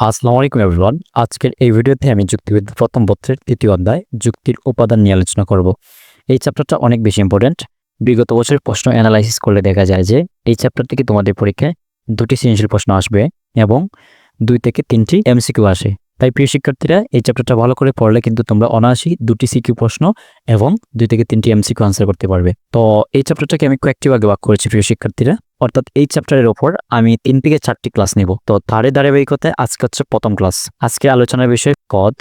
আসসালামু আলাইকুম, এভরিওয়ান। আজকের এই ভিডিওতে আমি যুক্তিবিদ্যা প্রথম পত্রের তৃতীয় অধ্যায় যুক্তির উপাদান নিয়ে আলোচনা করব। এই চ্যাপ্টারটা অনেক বেশি ইম্পর্ট্যান্ট বিগত বছরের প্রশ্ন অ্যানালাইসিস করলে দেখা যায় যে এই চ্যাপ্টার থেকে তোমাদের পরীক্ষায় দুটি সৃজনশীল প্রশ্ন আসবে এবং দুই থেকে তিনটি এমসিকিউ আসে। তাই প্রিয় শিক্ষার্থীরা, এই চ্যাপ্টারটা ভালো করে পড়লে কিন্তু তোমরা অনায়াসই দুটি সিকিউ প্রশ্ন এবং দুই থেকে তিনটি এমসিকিউ আনসার করতে পারবে। তো এই চ্যাপ্টারটাকে আমি কয়েকটি ভাগে ভাগ করেছি প্রিয় শিক্ষার্থীরা। অর্থাৎ এই চ্যাপ্টারের ওপর আমি তিন থেকে চারটি ক্লাস নেব। তো তারে ধারাবাহিকতায় আজকে হচ্ছে প্রথম ক্লাস আজকে আলোচনার বিষয় পদ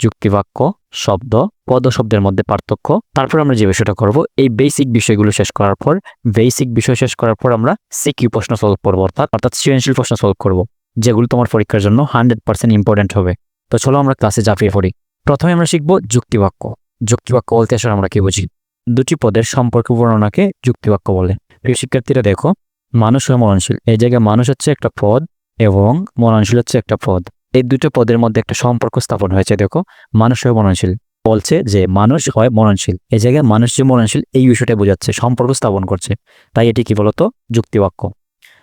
যুক্তিবাক্য শব্দ, পদ শব্দের মধ্যে পার্থক্য। তারপর আমরা যে বিষয়টা করব, এই বেসিক বিষয়গুলো শেষ করার পর বেসিক বিষয় শেষ করার পর আমরা সিকিউ প্রশ্ন সলভ করব অর্থাৎ অর্থাৎ সৃজনশীল প্রশ্ন সলভ করব। যেগুলো তোমার পরীক্ষার জন্য হান্ড্রেড পার্সেন্ট ইম্পর্টেন্ট হবে। তো চলো আমরা ক্লাসে ঝাঁপিয়ে পড়ি। প্রথমে আমরা শিখব যুক্তিবাক্য। যুক্তিবাক্য বলতে আসলে আমরা কি বুঝি? দুটি পদের সম্পর্ক বর্ণনাকে যুক্তিবাক্য বলে। প্রিয় শিক্ষার্থীরা, দেখো, মানুষ ও মরণশীল। এই জায়গায় মানুষ হচ্ছে একটা পদ এবং মরণশীল হচ্ছে একটা পদ। এই দুটো পদের মধ্যে একটা সম্পর্ক স্থাপন হয়েছে, দেখো, মানুষ ও মরণশীল। বলছে যে মানুষ হয় মরণশীল। এই জায়গায় মানুষ যে মরণশীল, এই বিষয়টা বোঝাচ্ছে, সম্পর্ক স্থাপন করছে। তাই এটি কি বলতো? যুক্তিবাক্য।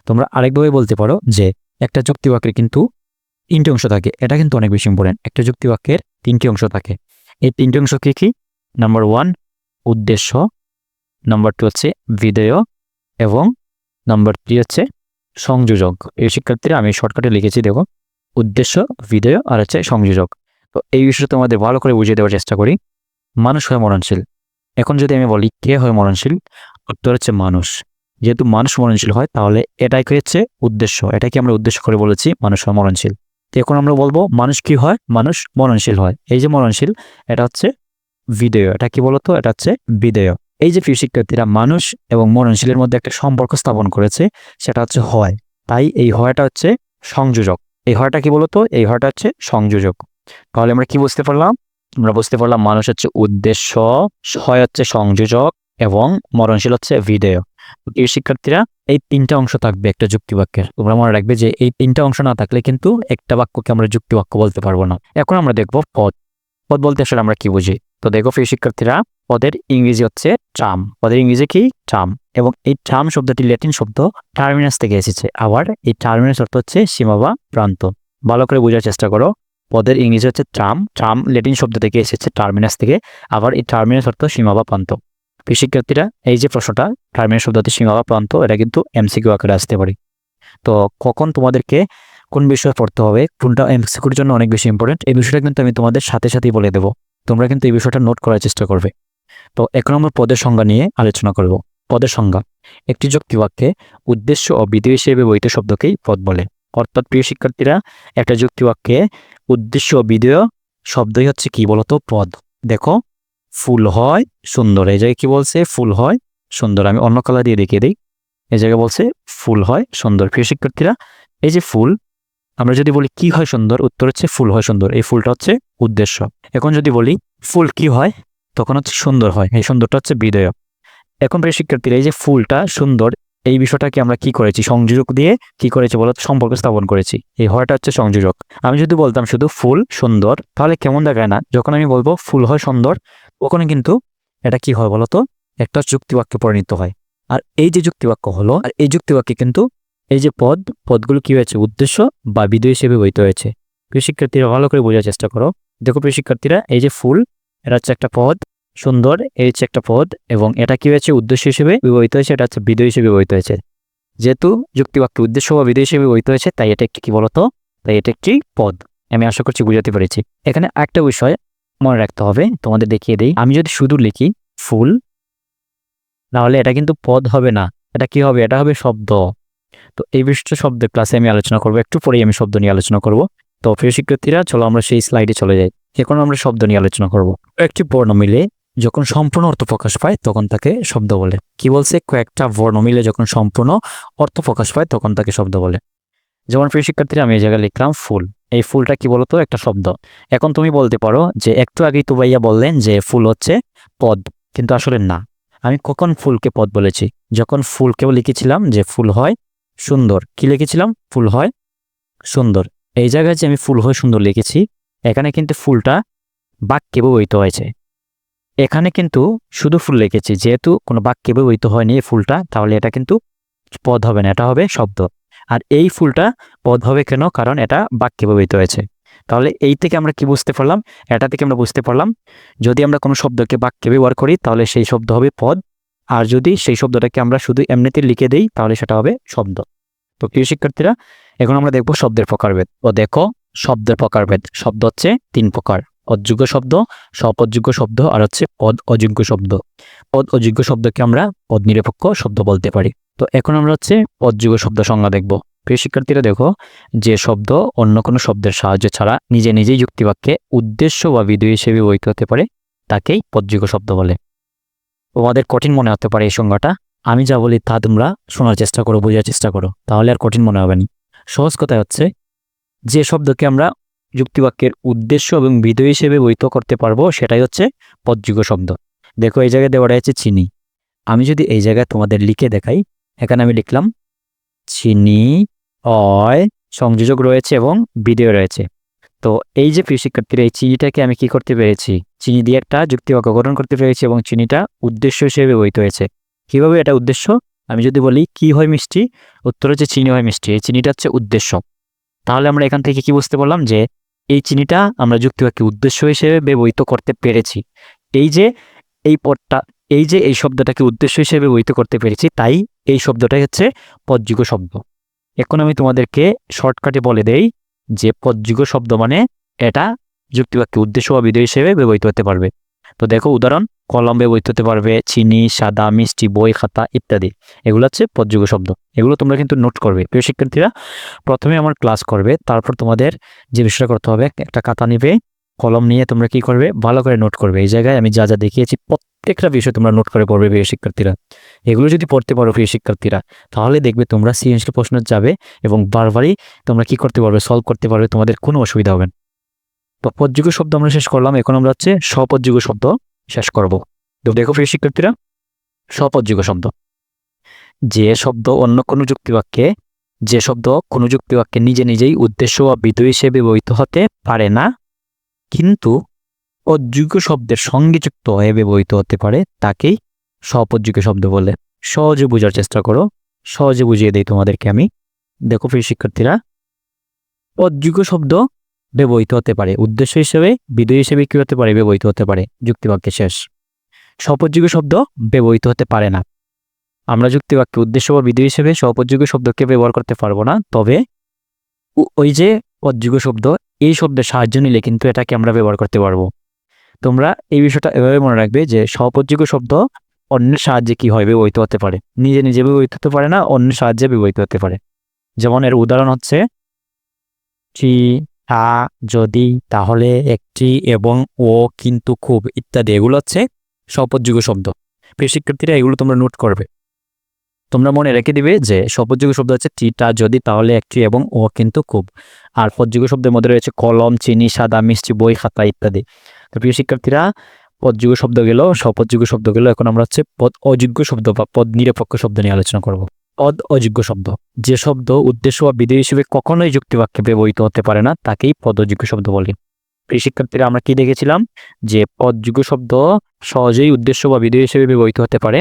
তোমরা আরেকভাবে বলতে পারো যে একটা যুক্তিবাক্যের কিন্তু তিনটি অংশ থাকে। এটা কিন্তু অনেক বেশি ইম্পর্টেন্ট একটা যুক্তিবাক্যের তিনটি অংশ থাকে। এই তিনটি অংশ কী কী? নাম্বার ওয়ান উদ্দেশ্য। নাম্বার টু হচ্ছে বিধেয়। এবং নাম্বার থ্রি হচ্ছে সংযোজক। এই শিক্ষার্থীরা আমি শর্টকাটে লিখেছি, দেখো। উদ্দেশ্য, বিধেয় আর হচ্ছে সংযোজক। তো এই বিষয়টা তোমাদের ভালো করে বুঝিয়ে দেওয়ার চেষ্টা করি। মানুষ হয় মরণশীল। এখন যদি আমি বলি কে হয় মরণশীল? উত্তর হচ্ছে মানুষ। যেহেতু মানুষ মরণশীল হয়, তাহলে এটাই হচ্ছে? উদ্দেশ্য। এটাকে আমরা উদ্দেশ্য করে বলেছি মানুষ মরণশীল। এখন আমরা বলব, মানুষ কি হয়? মানুষ মরণশীল হয়। এই যে মরণশীল, এটা হচ্ছে বিদেয়। এটা কি বলতো? এটা হচ্ছে বিদেয়। এই যে শিক্ষার্থীরা, মানুষ এবং মরণশীলের মধ্যে একটা সম্পর্ক স্থাপন করেছে, সেটা হচ্ছে হয়। তাই এই হয়টা হচ্ছে সংযোজক। এই হয়টা কি বলতো? এই হয়টা হচ্ছে সংযোজক। তাহলে আমরা কি বুঝতে পারলাম? আমরা বুঝতে পারলাম, মানুষ হচ্ছে উদ্দেশ্য, হয় হচ্ছে সংযোজক এবং মরণশীল হচ্ছে বিদেয়। এই শিক্ষার্থীরা, এই তিনটা অংশ থাকবে একটা যুক্তিবাক্যের তোমরা মনে রাখবে যে এই তিনটা অংশ না থাকলে কিন্তু একটা বাক্যকে আমরা যুক্তিবাক্য বলতে পারব না। এখন আমরা দেখব পদ। পদ বলতে আসলে আমরা কি বুঝি? তো দেখো প্রিয় শিক্ষার্থীরা, পদের ইংরেজি হচ্ছে ট্রাম পদের ইংরেজি কি? ট্রাম এবং এই ট্রাম শব্দটি ল্যাটিন শব্দ টার্মিনাস থেকে এসেছে। আবার এই টার্মিনাস অর্থ হচ্ছে সীমা বা প্রান্ত। ভালো করে বোঝার চেষ্টা করো। পদের ইংরেজি হচ্ছে ট্রাম ট্রাম ল্যাটিন শব্দ থেকে এসেছে টার্মিনাস থেকে। আবার এই টার্মিনাস অর্থ সীমা বা প্রান্ত। শিক্ষার্থীরা এই যে প্রশ্নটা টার্মিনাস শব্দটি সীমা বা প্রান্ত, এটা কিন্তু এমসিকিউ আকারে আসতে পারে। তো কখন তোমাদেরকে কোন বিষয়ে পড়তে হবে, কোনটা এমসিকিউর জন্য অনেক বেশি ইম্পর্টেন্ট এই বিষয়টা কিন্তু আমি তোমাদের সাথে সাথেই বলে দেবো। তোমরা কিন্তু এই বিষয়টা নোট করার চেষ্টা করবে। তো এখন আমরা পদের সংজ্ঞা নিয়ে আলোচনা করব। পদের সংজ্ঞা, একটি যুক্তিবাক্যে উদ্দেশ্য ও বিধি হিসেবে ব্যবহৃত শব্দকেই পদ বলে। অর্থাৎ প্রিয় শিক্ষার্থীরা, একটা যুক্তিবাক্যে উদ্দেশ্য ও বিধেয় শব্দই হচ্ছে কি বলতো? পদ। দেখো ফুল হয়, সুন্দর। এই জায়গায় কি বলছে? ফুল হয়, সুন্দর। আমি অন্য কালার দিয়ে দেখিয়ে দিই। এই জায়গায় বলছে, ফুল হয়, সুন্দর। প্রিয় শিক্ষার্থীরা, এই যে ফুল, আমরা যদি বলি কি হয় সুন্দর, উত্তর হচ্ছে ফুল হয় সুন্দর। এই ফুলটা হচ্ছে উদ্দেশ্য। এখন যদি বলি ফুল কি হয়, তখন হচ্ছে সুন্দর হয়। এই সুন্দরটা হচ্ছে বিধেয় এখন প্রিয় শিক্ষার্থীরা, এই যে ফুলটা সুন্দর, এই বিষয়টাকে আমরা কি করেছি? সংযোজক দিয়ে কি করেছি বলো? সম্পর্ক স্থাপন করেছি। এই হয়টা হচ্ছে সংযোজক। আমি যদি বলতাম শুধু ফুল সুন্দর, তাহলে কেমন দেখায় না? যখন আমি বলব ফুল হয় সুন্দর ওখানে কিন্তু এটা কি হয় বলতো? একটা যুক্তিবাক্যে পরিণত হয়। আর এই যে যুক্তিবাক্য হলো, আর এই যুক্তিবাক্যে কিন্তু এই যে পদ, পদগুলো কি হয়েছে? উদ্দেশ্য বা বিদয় হিসেবে বৈত হয়েছে। প্রিয় শিক্ষার্থীরা, ভালো করে বোঝার চেষ্টা করো। দেখো প্রিয় শিক্ষার্থীরা, এই যে ফুল, এটা হচ্ছে একটা পদ, সুন্দর, এই হচ্ছে একটা পদ, এবং এটা কি হয়েছে? উদ্দেশ্য হিসেবে ব্যবহৃত হয়েছে, এটা হচ্ছে বিদয় হিসেবে ব্যবহৃত হয়েছে। যেহেতু যুক্তিবাক্য উদ্দেশ্য বা বিদয় হিসেবে ব্যবহৃত হয়েছে, তাই এটা একটি কি বলতো? তাই এটা একটি পদ। আমি আশা করছি বুঝাতে পেরেছি। এখানে একটা বিষয় মনে রাখতে হবে, তোমাদের দেখিয়ে দেই। আমি যদি শুধু লিখি, ফুল, তাহলে এটা কিন্তু পদ হবে না। এটা কি হবে? এটা হবে শব্দ। তো এই বিষয়টা শব্দ ক্লাসে আমি আলোচনা করব, একটু পরেই আমি শব্দ নিয়ে আলোচনা করব। তো প্রিয় শিক্ষার্থীরা, চলো আমরা সেই স্লাইডে চলে যাই। এখন আমরা শব্দ নিয়ে আলোচনা করব। একটি বর্ণ মিলে যখন সম্পূর্ণ অর্থ প্রকাশ পায়, তখন তাকে শব্দ বলে। কি বলছে? কয়েকটা বর্ণ মিলে যখন সম্পূর্ণ অর্থ প্রকাশ পায়, তখন তাকে শব্দ বলে। যেমন প্রিয় শিক্ষার্থীরা, আমি এই জায়গায় লিখলাম ফুল। এই ফুলটা কি বলতো? একটা শব্দ। এখন তুমি বলতে পারো যে একটু আগেই তো ভাইয়া বললেন যে ফুল হচ্ছে পদ, কিন্তু আসলে না। আমি কখন ফুলকে পদ বলেছি? যখন ফুলকেও লিখেছিলাম যে ফুল হয় সুন্দর। কি লিখেছিলাম? ফুল হয় সুন্দর। এই জায়গায় যে আমি ফুল হয় সুন্দর লিখেছি, এখানে কিন্তু ফুলটা বাক্যে ব্যবহৃত হয়েছে। এখানে কিন্তু শুধু ফুল লিখেছি। যেহেতু কোনো বাক্যে ব্যবহৃত হয়নি এই ফুলটা, তাহলে এটা কিন্তু পদ হবে না, এটা হবে শব্দ। আর এই ফুলটা পদ হবে কেন? কারণ এটা বাক্যে ব্যবহৃত হয়েছে। তাহলে এই থেকে আমরা কি বুঝতে পারলাম? এটা থেকে আমরা বুঝতে পারলাম, যদি আমরা কোনো শব্দকে বাক্যে ব্যবহার করি, তাহলে সেই শব্দ হবে পদ। আর যদি সেই শব্দটাকে আমরা শুধু এমনিতে লিখে দেই, তাহলে সেটা হবে শব্দ। তো প্রিয় শিক্ষার্থীরা, এখন আমরা দেখব শব্দের প্রকারভেদ। ও দেখো, শব্দের প্রকারভেদ। শব্দ হচ্ছে তিন প্রকার। অযোগ্য শব্দ স্বপদযোগ্য শব্দ, আর হচ্ছে পদ অযোগ্য শব্দ। পদ অযোগ্য শব্দকে আমরা পদ নিরপেক্ষ শব্দ বলতে পারি। তো এখন আমরা হচ্ছে পদযোগ্য শব্দ সংজ্ঞা দেখব। প্রিয় শিক্ষার্থীরা, দেখো, যে শব্দ অন্য কোনো শব্দের সাহায্য ছাড়া নিজে নিজেই যুক্তিবাক্যে উদ্দেশ্য বা বিধেয় হিসেবে ব্যবহৃত হতে পারে, তাকেই পদযোগ্য শব্দ বলে। তোমাদের কঠিন মনে হতে পারে এই সংজ্ঞাটা। আমি যা বলি তা তোমরা শোনার চেষ্টা করো, বোঝার চেষ্টা করো, তাহলে আর কঠিন মনে হবে না। সহজ কথায় হচ্ছে, যে শব্দকে আমরা যুক্তিবাক্যের উদ্দেশ্য এবং বিধেয় হিসেবে ব্যবহৃত করতে পারব, সেটাই হচ্ছে পদযোগ্য শব্দ। দেখো, এই জায়গায় দেওয়া রয়েছে চিনি। আমি যদি এই জায়গায় তোমাদের লিখে দেখাই এখানে আমি লিখলাম, চিনি, অয়, সংযোজক রয়েছে এবং বিদেয় রয়েছে। তো এই যে প্রিয় শিক্ষার্থীরা, এই চিনিটাকে আমি কি করতে পেরেছি? চিনি দিয়ে একটা যুক্তিবাক্য গঠন করতে পেরেছি এবং চিনিটা উদ্দেশ্য হিসেবে ব্যবহৃত হয়েছে। কীভাবে এটা উদ্দেশ্য? আমি যদি বলি, কি হয় মিষ্টি? উত্তর হচ্ছে, চিনি হয় মিষ্টি। এই চিনিটা হচ্ছে উদ্দেশ্য। তাহলে আমরা এখান থেকে কি বুঝতে পারলাম যে, এই চিনিটা আমরা যুক্তি যুক্তিবাক্যে উদ্দেশ্য হিসেবে ব্যবহৃত করতে পেরেছি। এই যে এই পদটা, এই যে এই শব্দটাকে উদ্দেশ্য হিসেবে ব্যবহৃত করতে পেরেছি, তাই এই শব্দটাই হচ্ছে পদযুগ শব্দ। এখন আমি তোমাদেরকে শর্টকাটে বলে দেই যে পদযুগ শব্দ মানে এটা যুক্তিবাক্যে উদ্দেশ্য বা বিধেয় হিসেবে ব্যবহৃত হতে পারবে। তো দেখো উদাহরণ, কলম ব্যবহৃত হতে পারবে, চিনি, সাদা, মিষ্টি, বই, খাতা ইত্যাদি। এগুলো হচ্ছে পদযুগ শব্দ। এগুলো তোমরা কিন্তু নোট করবে। প্রিয় শিক্ষার্থীরা, প্রথমে আমার ক্লাস করবে, তারপর তোমাদের যে বিষয়টা করতে হবে, একটা খাতা নিবে, কলম নিয়ে তোমরা কি করবে, ভালো করে নোট করবে। এই জায়গায় আমি যা যা দেখিয়েছি প্রত্যেকটা বিষয় তোমরা নোট করে পড়বে প্রিয় শিক্ষার্থীরা। এগুলো যদি পড়তে পারো প্রিয় শিক্ষার্থীরা, তাহলে দেখবে তোমরা সৃজনশীল প্রশ্ন যাবে এবং বারবারই তোমরা কি করতে পারবে সলভ করতে পারবে, তোমাদের কোনো অসুবিধা হবে না। তো পদযুগ শব্দ আমরা শেষ করলাম, এখন আমরা হচ্ছে স্বপদযুগ শব্দ শেষ করব। তো দেখো প্রিয় শিক্ষার্থীরা স্বপদযুগ শব্দ। যে শব্দ অন্য কোনো যুক্তিবাক্যে, যে শব্দ কোনো যুক্তিবাক্যে নিজে নিজেই উদ্দেশ্য বা বিধেয় হিসেবে ব্যবহৃত হতে পারে না, কিন্তু অযোগ্য শব্দের সঙ্গে যুক্ত হয়ে ব্যবহৃত হতে পারে, তাকেই স্বপদযোগ্য শব্দ বলে। সহজে বোঝার চেষ্টা করো। সহজে বুঝিয়ে দেই তোমাদেরকে আমি। দেখো প্রিয় শিক্ষার্থীরা অযোগ্য শব্দ ব্যবহৃত হতে পারে। উদ্দেশ্য হিসেবে বিধেয় হিসেবে কি হতে পারে? ব্যবহৃত হতে পারে। যুক্তিবাক্যে শেষ। স্বপদযোগ্য শব্দ ব্যবহৃত হতে পারে না। আমরা যুক্তিবাক্যে উদ্দেশ্য বা বিধেয় হিসেবে স্বপদযোগ্য শব্দকে ব্যবহার করতে পারব না। তবে ওই যে অযোগ্য শব্দ, এই শব্দের সাহায্য নিলে কিন্তু এটাকে আমরা ব্যবহার করতে পারব। তোমরা এই বিষয়টা এভাবে মনে রাখবে যে স্বপদযোগ্য শব্দ অন্যের সাহায্যে কি হয় ব্যবহৃত হতে পারে। নিজে নিজে ব্যবহৃত হতে পারে না, অন্যের সাহায্যে ব্যবহৃত হতে পারে। যেমন এর উদাহরণ হচ্ছে টি তা যদি, তাহলে একটি এবং ও কিন্তু খুব ইত্যাদি। এগুলো হচ্ছে স্বপদযোগ্য শব্দ। প্রিয় শিক্ষার্থীরা, এগুলো তোমরা নোট করবে। তোমরা মনে রেখে দিবে যে স্বপদযোগ্য শব্দ হচ্ছে টিটা যদি, তাহলে একটি এবং ও কিন্তু খুব। আর পদযোগ্য শব্দের মধ্যে রয়েছে, কলম, চিনি, সাদা, মিষ্টি, বই, খাতা ইত্যাদি। তো প্রিয় শিক্ষার্থীরা পদযোগ্য শব্দ গেল স্বপদযোগ্য শব্দ গেল। এখন আমরা হচ্ছে পদ অযোগ্য শব্দ বা পদ নিরপেক্ষ শব্দ নিয়ে আলোচনা করব। পদ অযোগ্য শব্দ, যে শব্দ উদ্দেশ্য বা বিধেয় হিসেবে কখনোই যুক্তিবাক্যে ব্যবহৃত হতে পারে না, তাকেই পদযোগ্য শব্দ বলে। প্রিয় শিক্ষার্থীরা, আমরা কি দেখেছিলাম? যে পদযোগ্য শব্দ সহজেই উদ্দেশ্য বা বিধেয় হিসেবে ব্যবহৃত হতে পারে।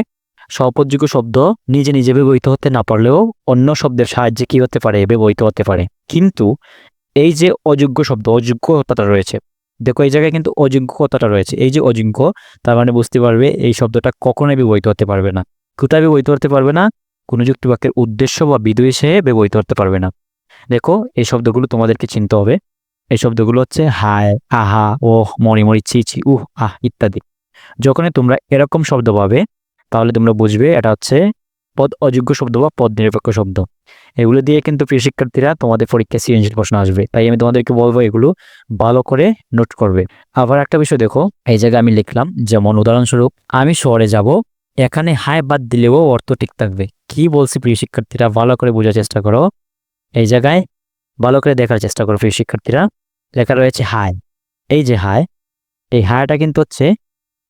স্বপদযোগ্য শব্দ নিজে নিজে ব্যবহৃত হতে না পারলেও অন্য শব্দের সাহায্যে কি হতে পারে? ব্যবহৃত হতে পারে। কিন্তু এই যে অযোগ্য শব্দ অযোগ্য কথাটা রয়েছে দেখো, এই জায়গায় কিন্তু অযোগ্য কথাটা রয়েছে। এই যে অযোগ্য তার মানে বুঝতে পারবে এই শব্দটা কখনোই ব্যবহৃত হতে পারবে না। কোথায় ব্যবহৃত হতে পারবে না? কোনো যুক্তিবাক্যের উদ্দেশ্য বা হিসেবে ব্যবহৃত হতে পারবে না। দেখো, এই শব্দগুলো তোমাদেরকে চিনতে হবে। এই শব্দগুলো হচ্ছে হায়, আহা, ওহ, মরি মরি, ছি ছি, উহ, আহ, ইত্যাদি। যখনই তোমরা এরকম শব্দ পাবে, তাহলে তোমরা বুঝবে এটা হচ্ছে পদ অযোগ্য শব্দ বা পদ নিরপেক্ষ শব্দ। এগুলো দিয়ে কিন্তু প্রিয় শিক্ষার্থীরা তোমাদের পরীক্ষায় সৃজনশীল প্রশ্ন আসবে। তাই আমি তোমাদেরকে বলব এগুলো ভালো করে নোট করবে। আবার একটা বিষয় দেখো, এই জায়গায় আমি লিখলাম, যেমন উদাহরণস্বরূপ, আমি শহরে যাব, এখানে হায় বাদ দিলেও অর্থ ঠিক থাকবে। কি বলছি প্রিয় শিক্ষার্থীরা? ভালো করে বোঝার চেষ্টা করো। এই জায়গায় ভালো করে দেখার চেষ্টা করো প্রিয় শিক্ষার্থীরা। লেখা রয়েছে হায়। এই যে হায়, এই হায়টা কিন্তু হচ্ছে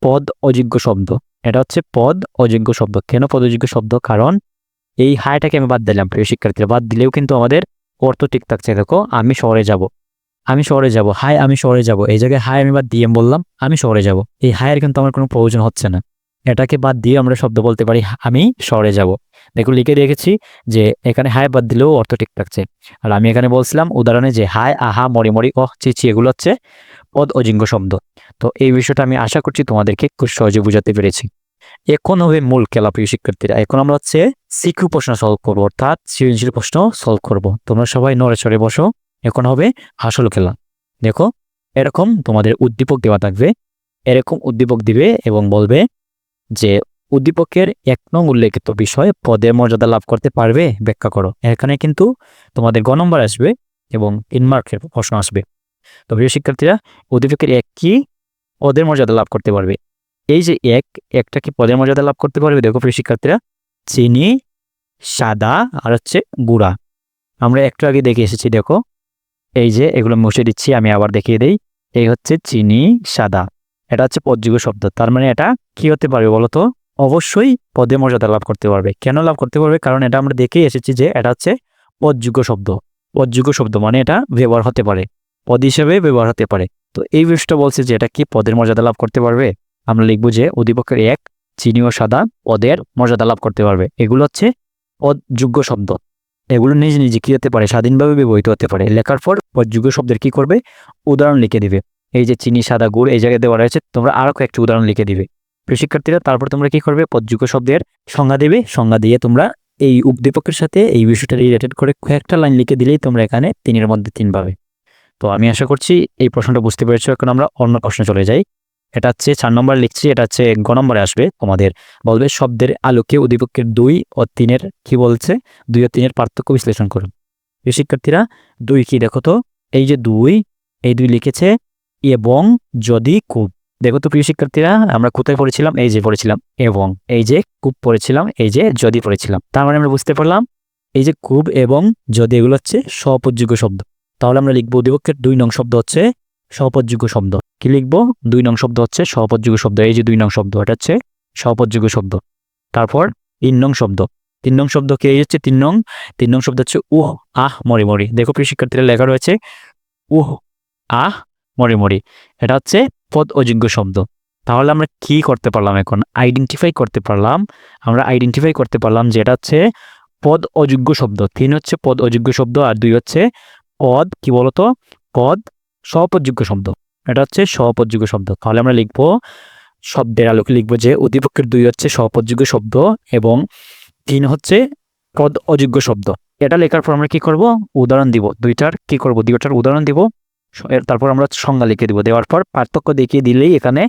পদ অযোগ্য শব্দ। এটা হচ্ছে পদ অযোগ্য শব্দ। কেন পদ অযোগ্য শব্দ? কারণ এই হায়টাকে আমি বাদ দিলাম, প্রিয় শিক্ষার্থীরা। বাদ দিলেও কিন্তু আমাদের অর্থ ঠিক থাকছে। দেখো, আমি শহরে যাব। আমি শহরে যাব। হাই আমি শহরে যাব। এই জায়গায় হাই আমি বাদ দিয়ে বললাম, আমি শহরে যাব। এই হায়ের কিন্তু আমার কোনো প্রয়োজন হচ্ছে না। এটাকে বাদ দিয়ে আমরা শব্দ বলতে পারি, আমি শহরে যাব। দেখো, লিখে রেখেছি যে এখানে হায় বাদ দিলেও অর্থ ঠিক থাকছে। আর আমি এখানে বলছিলাম উদাহরণে যে হায়, আহা, মরি মরি অহ চিচি এগুলো হচ্ছে পদ অজিঙ্গ শব্দ। তো এই বিষয়টা আমি আশা করছি তোমাদেরকে খুব সহজে বুঝাতে পেরেছি। এখন হবে মূল খেলা প্রিয় শিক্ষার্থীরা, এখন আমরা হচ্ছে সিকিউ প্রশ্ন সলভ করব, অর্থাৎ সৃজনশীল প্রশ্ন সলভ করব। তোমরা সবাই নড়ে চড়ে বসো, এখন হবে আসল খেলা। দেখো, এরকম তোমাদের উদ্দীপক দেওয়া থাকবে, এরকম উদ্দীপক দিবে এবং বলবে যে, উদ্দীপকের এক নং উল্লেখিত বিষয় পদের মর্যাদা লাভ করতে পারবে? ব্যাখ্যা করো। এখানে কিন্তু তোমাদের গ নম্বর আসবে এবং তিন মার্কের প্রশ্ন আসবে। তো প্রিয় শিক্ষার্থীরা, উদ্দীপকের এক কি পদের মর্যাদা লাভ করতে পারবে? এই যে এক, একটা কি পদের মর্যাদা লাভ করতে পারবে? দেখো প্রিয় শিক্ষার্থীরা, চিনি, সাদা আর হচ্ছে গুড়া। আমরা একটু আগে দেখে এসেছি, দেখো। এই যে এগুলো মুছে দিচ্ছি, আমি আবার দেখিয়ে দেই। এই হচ্ছে চিনি, সাদা। এটা হচ্ছে পদযুগ শব্দ। তার মানে এটা কি হতে পারবে বলতো অবশ্যই পদে মর্যাদা লাভ করতে পারবে। কেন লাভ করতে পারবে? কারণ এটা আমরা দেখেই এসেছি যে এটা হচ্ছে পদযুগ শব্দ। পদযুগ শব্দ মানে এটা ব্যবহার হতে পারে। পদ হিসেবে ব্যবহার হতে পারে। তো এই বিষয়টা বলছে যে এটা কি পদের মর্যাদা লাভ করতে পারবে? আমরা লিখব যে অধিপক্ষের এক, চিনি ও সাদা পদের মর্যাদা লাভ করতে পারবে। এগুলো হচ্ছে পদযোগ্য শব্দ। এগুলো নিজে নিজে কি হতে পারে? স্বাধীনভাবে ব্যবহৃত হতে পারে। লেখার পর পদযোগ্য শব্দের কি করবে? উদাহরণ লিখে দিবে। এই যে চিনি, সাদা, গুড়, এই জায়গায় দেওয়া রয়েছে, তোমরা আরও কয়েকটি উদাহরণ লিখে দিবে। প্রিয় শিক্ষার্থীরা, তারপর তোমরা কি করবে? পদযোগ্য শব্দের সংজ্ঞা দেবে। সংজ্ঞা দিয়ে তোমরা এই উদ্দীপকের সাথে এই বিষয়টা রিলেটেড করে কয়েকটা লাইন লিখে দিলেই তোমরা এখানে তিনের মধ্যে তিন পাবে। তো আমি আশা করছি এই প্রশ্নটা বুঝতে পেরেছ। এখন আমরা অন্য প্রশ্নে চলে যাই। এটা হচ্ছে চার নম্বর লিখছি, এটা হচ্ছে গ নম্বরে আসবে তোমাদের। বলবে শব্দের আলোকে উদ্দীপকের দুই ও তিনের কি বলছে? দুই ও তিনের পার্থক্য বিশ্লেষণ করুন। প্রিয় শিক্ষার্থীরা, দুই কি দেখো তো? এই যে দুই, এই দুই লিখেছে, এবং যদি খুব দেখো তো প্রিয় শিক্ষার্থীরা, আমরা কোথায় পড়েছিলাম, এই যে পড়েছিলাম, এবং। এই যে কূপ পড়েছিলাম, এই যে যদি পড়েছিলাম। তার মানে আমরা বুঝতে পারলাম, এই যে কূপ এবং যদি এগুলো হচ্ছে স্বপযোগ্য শব্দ। তাহলে আমরা লিখব উদ্দীপকের দুই নং শব্দ হচ্ছে সহপদযোগ্য শব্দ। কি লিখব? দুই নং শব্দ হচ্ছে সহপদযোগ্য শব্দ। এই যে দুই নং শব্দ, এটা হচ্ছে সহপদযোগ্য শব্দ। তারপর তিন নং শব্দ। তিন নং শব্দ কে? এই হচ্ছে তিন নং। তিন নং শব্দ হচ্ছে উহ, আহ, মরি মরি। দেখো প্রিয় শিক্ষার্থীরা, লেখা রয়েছে উহ, আহ, মরি মরি। এটা হচ্ছে পদ অযোগ্য শব্দ। তাহলে আমরা কি করতে পারলাম এখন? আইডেন্টিফাই করতে পারলাম। আমরা আইডেন্টিফাই করতে পারলাম যে এটা হচ্ছে পদ অযোগ্য শব্দ। তিন হচ্ছে পদ অযোগ্য শব্দ আর দুই হচ্ছে পদ। কি বলতো? পদ সহপদযোগ্য শব্দ। এটা হচ্ছে সহপদযোগ্য শব্দ। তাহলে আমরা লিখব শব্দের আলোকে লিখব যে উদ্দীপকের দুই হচ্ছে সহপদযোগ্য শব্দ এবং তিন হচ্ছে পদ অযোগ্য শব্দ। এটা লেখার পর আমরা কি করব? উদাহরণ দিব। দুইটার কি করব? দুইটার উদাহরণ দিব। তারপর আমরা সংজ্ঞা লিখে দিব। দেওয়ার পর পার্থক্য দেখিয়ে দিলেই এখানে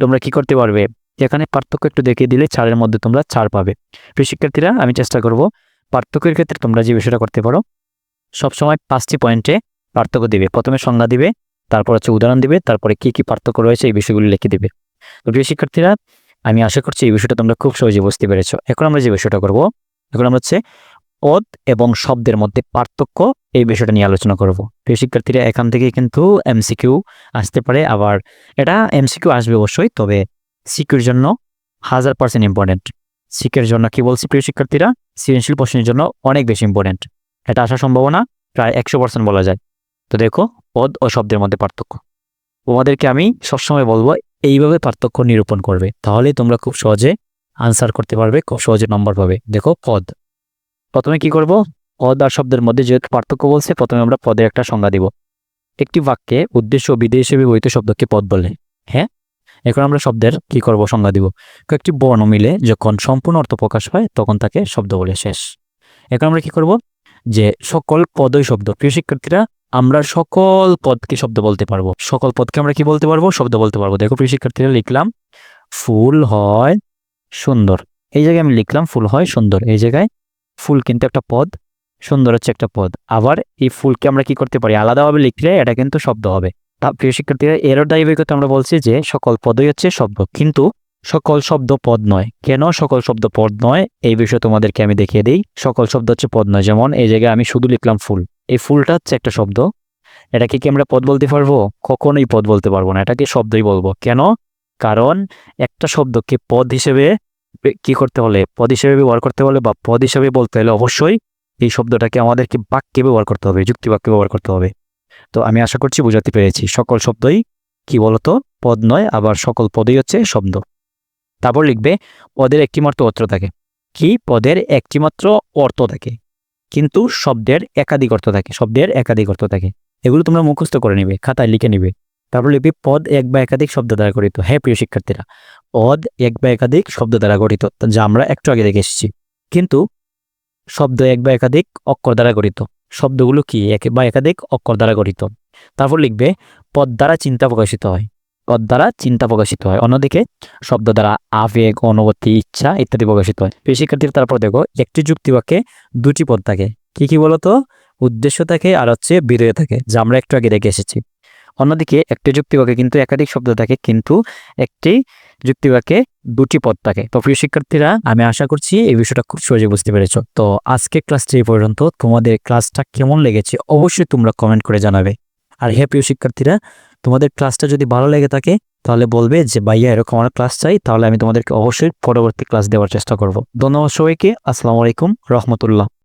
তোমরা কি করতে পারবে? এখানে পার্থক্য একটু দেখিয়ে দিলে চারের মধ্যে তোমরা চার পাবে। প্রিয় শিক্ষার্থীরা, আমি চেষ্টা করব পার্থক্যের ক্ষেত্রে তোমরা যে বিষয়টা করতে পারো, সবসময় পাঁচটি পয়েন্টে পার্থক্য দিবে। প্রথমে সংজ্ঞা দিবে তারপর হচ্ছে উদাহরণ দিবে, তারপরে কি কি পার্থক্য রয়েছে এই বিষয়গুলি লিখে দিবে। তো প্রিয় শিক্ষার্থীরা, আমি আশা করছি এই বিষয়টা তোমরা খুব সহজে বুঝতে পেরেছ। এখন আমরা যে বিষয়টা করব, এখন আমরা হচ্ছে পদ এবং শব্দের মধ্যে পার্থক্য এই বিষয়টা নিয়ে আলোচনা করব। প্রিয় শিক্ষার্থীরা, এখান থেকে কিন্তু এমসিকিউ আসতে পারে। আবার এটা এমসিকিউ আসবে অবশ্যই, তবে সিকিউর জন্য হাজার পার্সেন্ট ইম্পর্টেন্ট। সিকের জন্য কি বলছি প্রিয় শিক্ষার্থীরা? সৃজনশীল প্রশ্নের জন্য অনেক বেশি ইম্পর্টেন্ট। এটা আসার সম্ভাবনা প্রায় একশো পার্সেন্ট বলা যায়। তো দেখো, পদ ও শব্দের মধ্যে পার্থক্য। তোমাদেরকে আমি সবসময় বলব, এইভাবে পার্থক্য নিরূপণ করবে। তাহলে তোমরা খুব সহজে আনসার করতে পারবে, খুব সহজে নম্বর পাবে। দেখো, পদ। প্রথমে কি করব? পদ আর শব্দের মধ্যে যেহেতু পার্থক্য বলছে, প্রথমে আমরা পদের একটা সংজ্ঞা দিব। একটি বাক্যে উদ্দেশ্য ও বিধেয় হিসেবে ব্যবহৃত শব্দকে পদ বলে। হ্যাঁ? এখন আমরা শব্দের কি করব? সংজ্ঞা দিব। কয়েকটি বর্ণ মিলে যখন সম্পূর্ণ অর্থ প্রকাশ পায় তখন তাকে শব্দ বলে শেষ। এখন আমরা কি করব? যে সকল পদই শব্দ। প্রিয় শিক্ষার্থীরা আমরা সকল পদকে শব্দ বলতে পারব। সকল পদকে আমরা কি বলতে পারব? শব্দ বলতে পারব। দেখো, প্রিয় শিক্ষার্থীরা, লিখলাম, ফুল হয় সুন্দর। এই জায়গায় আমি লিখলাম, ফুল হয় সুন্দর। এই জায়গায় ফুল কিন্তু একটা পদ, সুন্দর হচ্ছে একটা পদ। আবার এই ফুলকে আমরা কি করতে পারি? আলাদাভাবে লিখলে এটা কিন্তু শব্দ হবে। তা, প্রিয় শিক্ষার্থীরা এরও দায়িত্ব আমরা বলছি যে, সকল পদই হচ্ছে শব্দ। কিন্তু সকল শব্দ পদ নয়। কেন সকল শব্দ পদ নয়? এই বিষয়ে তোমাদেরকে আমি দেখিয়ে দিই। সকল শব্দ হচ্ছে পদ নয়। যেমন এই জায়গায় আমি শুধু লিখলাম ফুল। এই ফুলটা হচ্ছে একটা শব্দ। এটাকে কি আমরা পদ বলতে পারব? কখনোই পদ বলতে পারব না। এটাকে শব্দই বলব। কেন? কারণ একটা শব্দকে পদ হিসেবে কি করতে হলে? পদ হিসেবে ব্যবহার করতে হলে বা পদ হিসেবে বলতে হলে অবশ্যই এই শব্দটাকে আমাদেরকে বাক্যে ব্যবহার করতে হবে, যুক্তি বাক্যে ব্যবহার করতে হবে। তো আমি আশা করছি বোঝাতে পেরেছি। সকল শব্দই কি বলতো? পদ নয়, আবার সকল পদই হচ্ছে শব্দ। তারপর লিখবে, পদের একটিমাত্র অর্থ থাকে। কি? পদের একটিমাত্র অর্থ থাকে। কিন্তু শব্দের একাধিক অর্থ থাকে, শব্দের একাধিক অর্থ থাকে। এগুলো তোমরা মুখস্থ করে নিবে, খাতায় লিখে নিবে। তারপর লিখবে পদ এক বা একাধিক শব্দ দ্বারা গঠিত। হ্যাঁ প্রিয় শিক্ষার্থীরা, পদ এক বা একাধিক শব্দ দ্বারা গঠিত যা আমরা একটু আগে দেখে এসেছি। কিন্তু শব্দ এক বা একাধিক অক্ষর দ্বারা গঠিত। শব্দগুলো কি? এক বা একাধিক অক্ষর দ্বারা গঠিত। তারপর লিখবে, পদ দ্বারা চিন্তা প্রকাশিত হয়। দ্বারা চিন্তা প্রকাশিত হয়। অন্যদিকে শব্দ দ্বারা আবেগ, অনুভূতি, ইচ্ছা ইত্যাদি প্রকাশিত হয়। প্রিয় শিক্ষার্থীরা তারপর দেখো একটি যুক্তি যুক্তিবাক্যে দুটি পদ থাকে। কি কি বলতো? উদ্দেশ্য থাকে আর হচ্ছে বিধেয় থাকে, যা আমরা একটু আগে দেখে এসেছি। অন্যদিকে একটি যুক্তিবাক্যে কিন্তু একাধিক শব্দ থাকে, কিন্তু একটি যুক্তিবাক্যে দুটি পদ থাকে। তো প্রিয় শিক্ষার্থীরা, আমি আশা করছি এই বিষয়টা খুব সহজে বুঝতে পেরেছ। তো আজকে ক্লাসটি এই পর্যন্ত। তোমাদের ক্লাসটা কেমন লেগেছে অবশ্যই তোমরা কমেন্ট করে জানাবে। আর হ্যাঁ প্রিয় শিক্ষার্থীরা তোমাদের ক্লাসটা যদি ভালো লেগে থাকে, তাহলে বলবে যে, ভাইয়া, এরকম আমার ক্লাস চাই, তাহলে আমি তোমাদেরকে অবশ্যই পরবর্তী ক্লাস দেওয়ার চেষ্টা করব। ধন্যবাদ সবাইকে। আসসালামু আলাইকুম রহমতুল্লাহ।